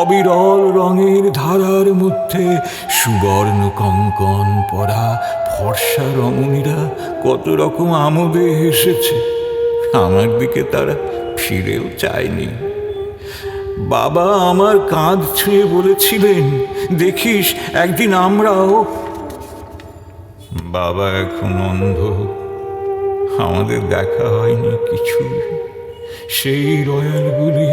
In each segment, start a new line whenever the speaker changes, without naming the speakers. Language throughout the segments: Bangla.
অবিরল রঙের ধারার মধ্যে সুবর্ণ কঙ্কন পরা ফর্সা রমণীরা কত রকম আমোদে হেসেছে আমার দিকে তারা ফিরেও চায়নি। বাবা আমার কাঁধ ছুঁয়ে বলেছিলেন, দেখিস, একদিন আমরাও বাবা এখন অন্ধ। আমাদের দেখা হয়নি কিছু সেই রয়্যালগুলি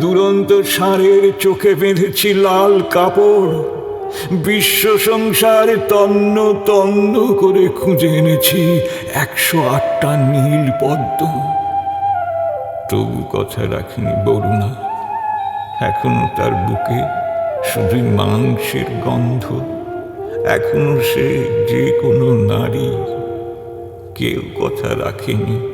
দুরন্ত ষাঁড়ের চোখে বেঁধেছি লাল কাপড়। বিশ্ব সংসার তন্ন তন্ন করে খুঁজে এনেছি একশো আটটা নীল পদ্ম। তবু কথা রাখিনি বরুণা, এখনও তার বুকে শুধু মাংসের গন্ধ। এখনও সে যে কোনো নারী, কেউ কথা রাখেনি।